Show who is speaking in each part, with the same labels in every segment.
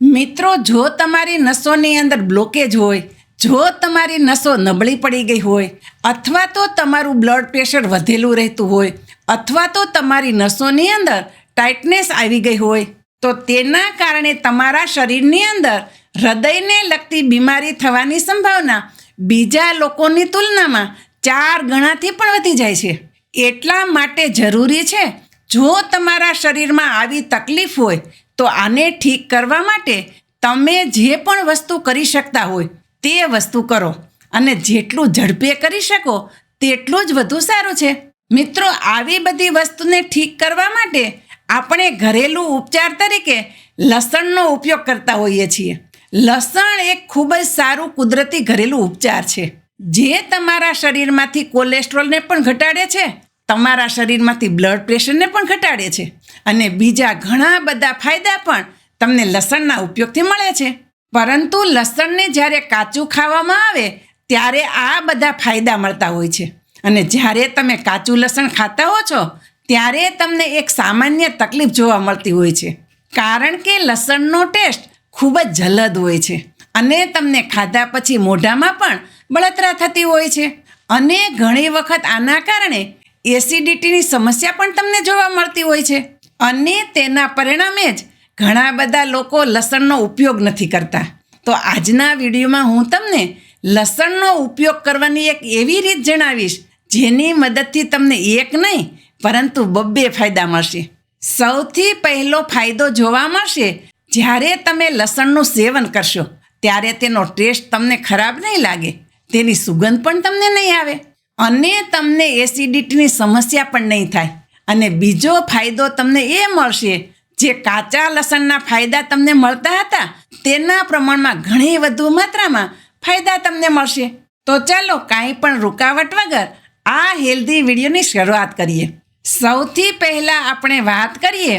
Speaker 1: મિત્રો, જો તમારી નસોની અંદર બ્લોકેજ હોય, જો તમારી નસો નબળી પડી ગઈ હોય, અથવા તો તમારું બ્લડ પ્રેશર વધેલું રહેતું હોય, અથવા તો તમારી નસોની અંદર ટાઇટનેસ આવી ગઈ હોય, તો તેના કારણે તમારા શરીરની અંદર હૃદયને લગતી બીમારી થવાની સંભાવના બીજા લોકોની તુલનામાં ચાર ગણાથી પણ વધી જાય છે. એટલા માટે જરૂરી છે, જો તમારા શરીરમાં આવી તકલીફ હોય તો આને ઠીક કરવા માટે તમે જે પણ વસ્તુ કરી શકતા હોય તે વસ્તુ કરો અને જેટલું ઝડપે કરી શકો તેટલું જ વધુ સારું છે. મિત્રો, આવી બધી વસ્તુને ઠીક કરવા માટે આપણે ઘરેલું ઉપચાર તરીકે લસણનો ઉપયોગ કરતા હોઈએ છીએ. લસણ એક ખૂબ જ સારું કુદરતી ઘરેલું ઉપચાર છે. જે તમારા શરીરમાંથી કોલેસ્ટ્રોલને પણ ઘટાડે છે, તમારા શરીરમાંથી બ્લડ પ્રેશરને પણ ઘટાડે છે. અને બીજા ઘણા બધા ફાયદા પણ તમને લસણના ઉપયોગથી મળે છે. પરંતુ લસણને જ્યારે કાચું ખાવામાં આવે, ત્યારે આ બધા ફાયદા મળતા હોય છે. અને જ્યારે તમે કાચું લસણ ખાતા હો છો, ત્યારે તમને એક સામાન્ય તકલીફ જોવા મળતી હોય છે. કારણ કે લસણનો ટેસ્ટ ખૂબ જ જલદ હોય છે અને તમને ખાધા પછી મોઢામાં પણ બળતરા થતી હોય છે. અને ઘણી વખત આના કારણે એસિડિટીની સમસ્યા પણ તમને જોવા મળતી હોય છે. અને તેના પરિણામે જ ઘણા બધા લોકો લસણનો ઉપયોગ નથી કરતા. તો આજના વિડીયોમાં હું તમને લસણનો ઉપયોગ કરવાની એક એવી રીત જણાવીશ, જેની મદદથી તમને એક નહીં, પરંતુ બબ્બે ફાયદા મળશે. સૌથી પહેલો ફાયદો જોવા મળશે, જ્યારે તમે લસણનું સેવન કરશો, ત્યારે તેનો ટેસ્ટ તમને ખરાબ નહીં લાગે, તેની સુગંધ પણ તમને નહીં આવે, અને તમને એસિડિટીની સમસ્યા પણ નહીં થાય. અને બીજો ફાયદો તમને એ મળશે, જે કાચા લસણના ફાયદા તમને મળતા હતા, તેના પ્રમાણમાં ઘણી વધુ માત્રામાં ફાયદા તમને મળશે. તો ચાલો કાંઈ પણ રૂકાવટ વગર આ હેલ્ધી વિડીયોની શરૂઆત કરીએ. સૌથી પહેલાં આપણે વાત કરીએ,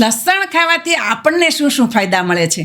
Speaker 1: લસણ ખાવાથી આપણને શું શું ફાયદા મળે છે?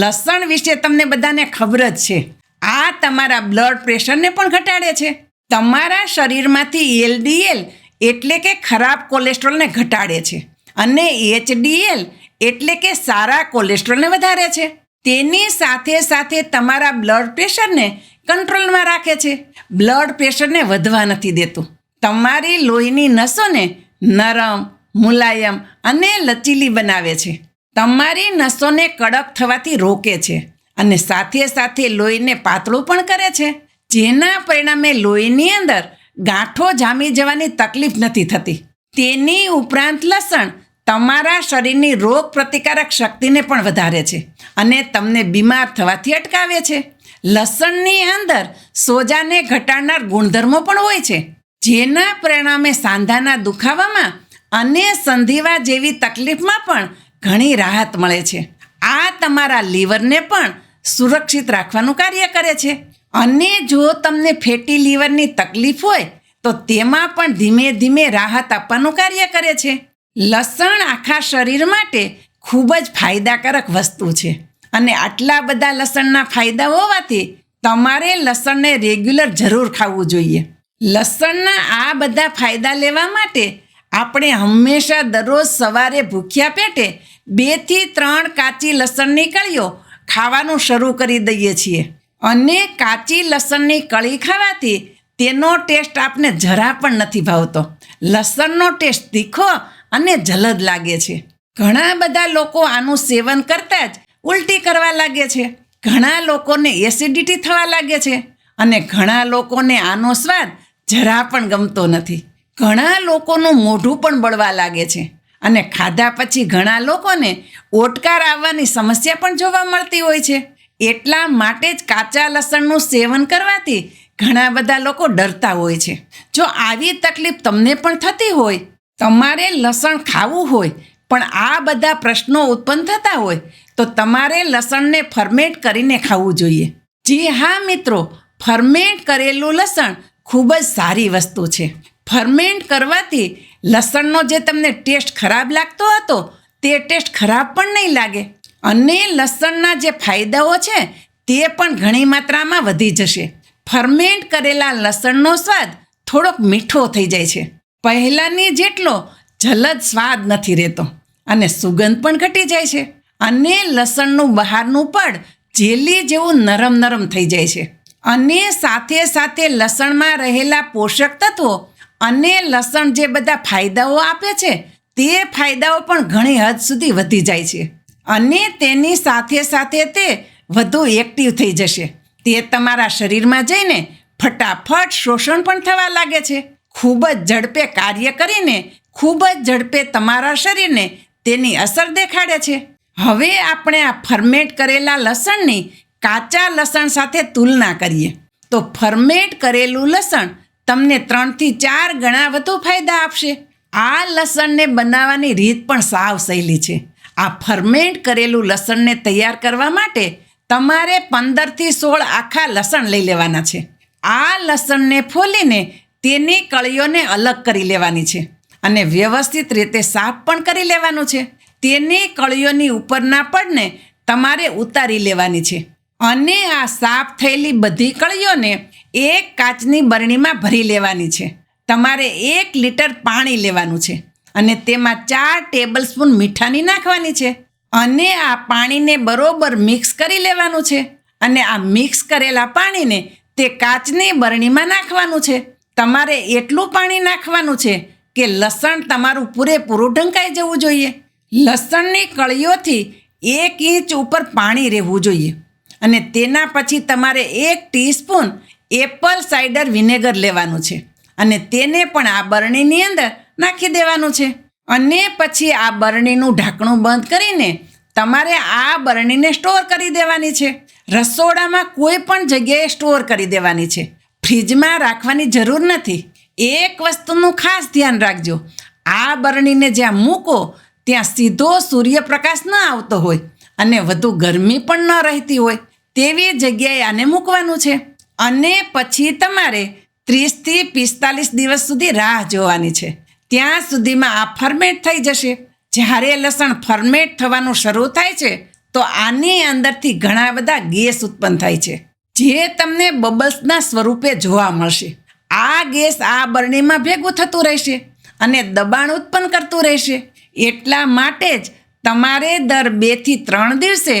Speaker 1: લસણ વિશે તમને બધાને ખબર જ છે. આ તમારા બ્લડ પ્રેશરને પણ ઘટાડે છે. તમારા શરીરમાંથી એલડીએલ એટલે કે ખરાબ કોલેસ્ટ્રોલને ઘટાડે છે. અને એચડીએલ એટલે કે સારા કોલેસ્ટ્રોલને વધારે છે. તેની સાથે સાથે તમારા બ્લડ પ્રેશરને કંટ્રોલમાં રાખે છે. બ્લડ પ્રેશરને વધવા નથી દેતું. તમારી લોહીની નસોને નરમ, મુલાયમ અને લચીલી બનાવે છે. તમારી નસોને કડક થવાથી રોકે છે અને સાથે સાથે લોહીને પાતળું પણ કરે છે. જેના પરિણામે લોહીની અંદર ગાંઠો જામી જવાની તકલીફ નથી થતી. તેની ઉપરાંત લસણ તમારા શરીરની રોગ પ્રતિકારક શક્તિને પણ વધારે છે અને તમને બીમાર થવાથી અટકાવે છે. લસણની અંદર સોજાને ઘટાડનાર ગુણધર્મો પણ હોય છે. જેના પરિણામે સાંધાના દુખાવામાં અને સંધિવા જેવી તકલીફમાં પણ ઘણી રાહત મળે છે. આ તમારા લીવરને પણ સુરક્ષિત રાખવાનું કાર્ય કરે છે. અને જો તમને ફેટી લીવરની તકલીફ હોય, તો તેમાં પણ ધીમે ધીમે રાહત આપવાનું કાર્ય કરે છે. લસણ આખા શરીર માટે ખૂબ જ ફાયદાકારક વસ્તુ છે. અને આટલા બધા લસણના ફાયદા હોવાથી તમારે લસણને રેગ્યુલર જરૂર ખાવું જોઈએ. લસણના આ બધા ફાયદા લેવા માટે આપણે હંમેશા દરરોજ સવારે ભૂખ્યા પેટે બેથી ત્રણ કાચી લસણની કળીઓ ખાવાનું શરૂ કરી દઈએ છીએ. અને કાચી લસણની કળી ખાવાથી તેનો ટેસ્ટ આપને જરા પણ નથી ભાવતો. લસણનો ટેસ્ટ તીખો અને જલદ લાગે છે. ઘણા બધા લોકો આનું સેવન કરતાં જ ઉલટી કરવા લાગે છે. ઘણા લોકોને એસિડિટી થવા લાગે છે અને ઘણા લોકોને આનો સ્વાદ જરા પણ ગમતો નથી. ઘણા લોકોનું મોઢું પણ બળવા લાગે છે અને ખાધા પછી ઘણા લોકોને ઓટકાર આવવાની સમસ્યા પણ જોવા મળતી હોય છે. એટલા માટે જ કાચા લસણનું સેવન કરવાથી ઘણા બધા લોકો ડરતા હોય છે. જો આવી તકલીફ તમને પણ થતી હોય, તમારે લસણ ખાવું હોય, પણ આ બધા પ્રશ્નો ઉત્પન્ન થતા હોય, તો તમારે લસણને ફર્મેન્ટ કરીને ખાવું જોઈએ. જી હા, મિત્રો, ફર્મેન્ટ કરેલું લસણ ખૂબ જ સારી વસ્તુ છે. ફર્મેન્ટ કરવાથી લસણનો જે તમને ટેસ્ટ ખરાબ લાગતો હતો, તે ટેસ્ટ ખરાબ પણ નહીં લાગે. અને લસણના જે ફાયદાઓ છે, તે પણ ઘણી માત્રામાં વધી જશે. ફર્મેન્ટ કરેલા લસણનો સ્વાદ થોડોક મીઠો થઈ જાય છે. પહેલાંની જેટલો જલદ સ્વાદ નથી રહેતો અને સુગંધ પણ ઘટી જાય છે અને લસણનું બહારનું પડ જેલી જેવું નરમ નરમ થઈ જાય છે. અને સાથે સાથે લસણમાં રહેલા પોષક તત્વો અને લસણ જે બધા ફાયદાઓ આપે છે, તે ફાયદાઓ પણ ઘણી હદ સુધી વધી જાય છે. અને તેની સાથે સાથે તે વધુ એક્ટિવ થઈ જશે. તે તમારા શરીરમાં જઈને ફટાફટ શોષણ પણ થવા લાગે છે. ખૂબ જ ઝડપે કાર્ય કરીને, ખૂબ જ ઝડપે તમારા શરીરને તેની અસર દેખાડે છે. હવે આપણે આ ફર્મેટ કરેલા લસણની કાચા લસણ સાથે તુલના કરીએ. તો ફર્મેટ કરેલું લસણ તમને ત્રણથી ચાર ગણા વધુ ફાયદા આપશે. આ લસણને બનાવવાની રીત પણ સાવ સહેલી છે. આ ફર્મેન્ટ કરેલું લસણને તૈયાર કરવા માટે તમારે પંદરથી સોળ આખા લસણ લઈ લેવાના છે. આ લસણને ફોલીને તેની કળીઓને અલગ કરી લેવાની છે અને વ્યવસ્થિત રીતે સાફ પણ કરી લેવાનું છે. તેની કળીઓની ઉપરના પડને તમારે ઉતારી લેવાની છે અને આ સાફ થયેલી બધી કળીઓને એક કાચની બરણીમાં ભરી લેવાની છે. તમારે એક લીટર પાણી લેવાનું છે. અને તેમાં ચાર ટેબલ સ્પૂન મીઠાની નાખવાની છે. અને આ પાણીને બરોબર મિક્સ કરી લેવાનું છે. અને આ મિક્સ કરેલા પાણીને તે કાચની બરણીમાં નાખવાનું છે. તમારે એટલું પાણી નાખવાનું છે કે લસણ તમારું પૂરેપૂરું ઢંકાઈ જવું જોઈએ. લસણની કળીઓથી એક ઇંચ ઉપર પાણી રહેવું જોઈએ. અને તેના પછી તમારે એક ટીસ્પૂન એપલ સાઇડર વિનેગર લેવાનું છે. અને તેને પણ આ બરણીની અંદર નાખી દેવાનું છે. અને પછી આ બરણીનું ઢાંકણું બંધ કરીને તમારે આ બરણીને સ્ટોર કરી દેવાની છે. રસોડામાં કોઈ પણ જગ્યાએ સ્ટોર કરી દેવાની છે. ફ્રીજમાં રાખવાની જરૂર નથી. એક વસ્તુનું ખાસ ધ્યાન રાખજો. આ બરણીને જ્યાં મૂકો, ત્યાં સીધો સૂર્યપ્રકાશ ન આવતો હોય અને વધુ ગરમી પણ ન રહેતી હોય. તેવી જગ્યાએ આને મૂકવાનું છે. અને પછી તમારે ત્રીસથી પિસ્તાલીસ દિવસ સુધી રાહ જોવાની છે. ત્યાં સુધીમાં આ ફર્મેટ થઈ જશે. જ્યારે લસણ ફર્મેટ થવાનું શરૂ થાય છે, તો આની અંદરથી ઘણા બધા ગેસ ઉત્પન્ન થાય છે, જે તમને બબલ્સના સ્વરૂપે જોવા મળશે. આ ગેસ આ બરણીમાં ભેગું થતું રહેશે અને દબાણ ઉત્પન્ન કરતું રહેશે. એટલા માટે જ તમારે દર બેથી ત્રણ દિવસે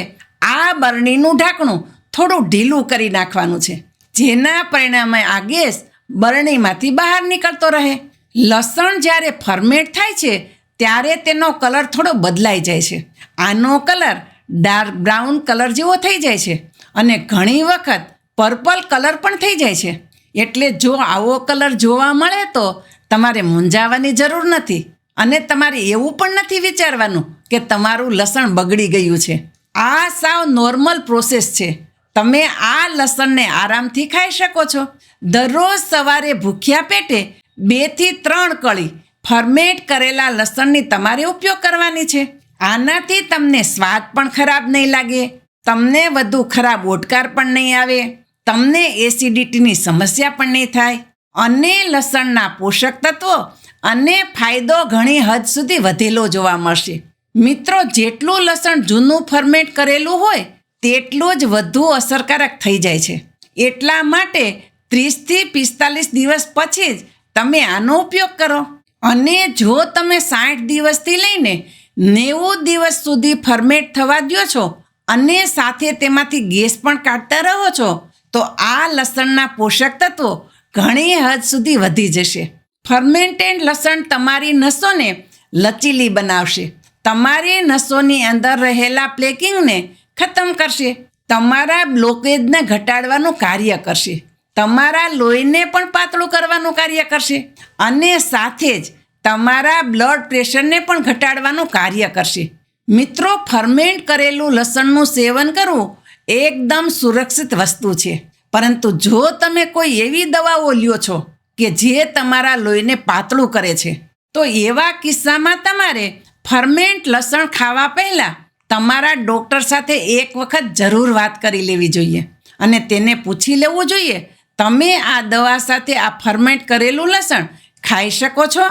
Speaker 1: આ બરણીનું ઢાંકણું થોડું ઢીલું કરી નાખવાનું છે, જેના પરિણામે આ ગેસ બરણીમાંથી બહાર નીકળતો રહે. લસણ જ્યારે ફર્મેટ થાય છે, ત્યારે તેનો કલર થોડો બદલાઈ જાય છે. આનો કલર ડાર્ક બ્રાઉન કલર જેવો થઈ જાય છે અને ઘણી વખત પર્પલ કલર પણ થઈ જાય છે. એટલે જો આવો કલર જોવા મળે તો તમારે મૂંઝાવાની જરૂર નથી અને તમારે એવું પણ નથી વિચારવાનું કે તમારું લસણ બગડી ગયું છે. આ સાવ નોર્મલ પ્રોસેસ છે. તમે આ લસણને આરામથી ખાઈ શકો છો. દરરોજ સવારે ભૂખ્યા પેટે બેથી ત્રણ કળી ફર્મેટ કરેલા લસણની તમારે ઉપયોગ કરવાની છે. આનાથી તમને સ્વાદ પણ ખરાબ નહીં લાગે, તમને વધુ ખરાબ ઓટકાર પણ નહીં આવે, તમને એસિડિટીની સમસ્યા પણ નહીં થાય અને લસણના પોષક તત્વો અને ફાયદો ઘણી હદ સુધી વધેલો જોવા મળશે. મિત્રો, જેટલું લસણ જૂનું ફર્મેટ કરેલું હોય, તેટલું જ વધુ અસરકારક થઈ જાય છે. એટલા માટે ત્રીસથી પિસ્તાલીસ દિવસ પછી જ તમે આનો ઉપયોગ કરો? અને જો તમે સાઠ દિવસથી લઈને નેવું દિવસ સુધી ફર્મેટ થવા દો છો અને સાથે તેમાંથી ગેસ પણ કાઢતા રહો છો, તો આ લસણના પોષક તત્વો ઘણી હદ સુધી વધી જશે. ફર્મેન્ટેડ લસણ તમારી નસોને લચીલી બનાવશે. તમારી નસોની અંદર રહેલા પ્લેકિંગને ખતમ કરશે. તમારા બ્લોકેજને ઘટાડવાનું કાર્ય કરશે. તમારા લોહીને પણ પાતળું કરવાનું કાર્ય કરશે અને સાથે જ તમારા બ્લડ પ્રેશરને પણ ઘટાડવાનું કાર્ય કરશે. મિત્રો ફર્મેન્ટ કરેલું લસણનું સેવન કરવું એકદમ સુરક્ષિત વસ્તુ છે. પરંતુ જો તમે કોઈ એવી દવાઓ લ્યો છો કે જે તમારા લોહીને પાતળું કરે છે, તો એવા કિસ્સામાં તમારે ફર્મેન્ટ લસણ ખાવા પહેલાં તમારા ડૉક્ટર સાથે એક વખત જરૂર વાત કરી લેવી જોઈએ અને તેને પૂછી લેવું જોઈએ તમે આ દવા સાથે આ ફર્મેન્ટ કરેલું લસણ ખાઈ શકો છો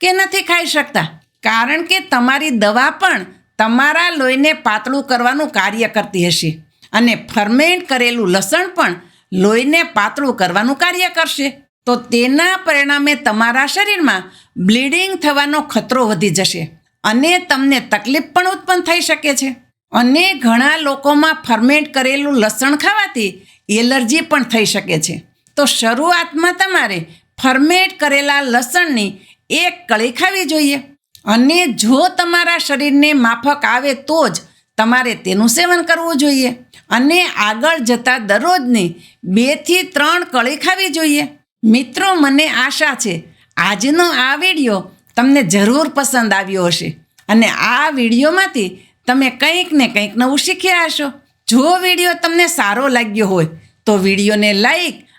Speaker 1: કે નથી ખાઈ શકતા? કારણ કે તમારી દવા પણ તમારા લોહીને પાતળું કરવાનું કાર્ય કરતી હશે અને ફર્મેન્ટ કરેલું લસણ પણ લોહીને પાતળું કરવાનું કાર્ય કરશે. તો તેના પરિણામે તમારા શરીરમાં બ્લીડિંગ થવાનો ખતરો વધી જશે અને તમને તકલીફ પણ ઉત્પન્ન થઈ શકે છે. અને ઘણા લોકોમાં ફર્મેન્ટ કરેલું લસણ ખાવાથી એલર્જી પણ થઈ શકે છે. તો શરૂઆતમાં તમારે ફર્મેટ કરેલા લસણની એક કળી ખાવી જોઈએ. અને જો તમારા શરીરને માફક આવે તો જ તમારે તેનું સેવન કરવું જોઈએ. અને આગળ જતાં દરરોજની બેથી ત્રણ કળી ખાવી જોઈએ. મિત્રો, મને આશા છે, આજનો આ વીડિયો તમને જરૂર પસંદ આવ્યો હશે. અને આ વિડીયોમાંથી તમે કંઈક ને કંઈક નવું શીખ્યા હશો. જો વીડિયો તમને સારો લાગ્યો હોય, તો વિડીયોને લાઈક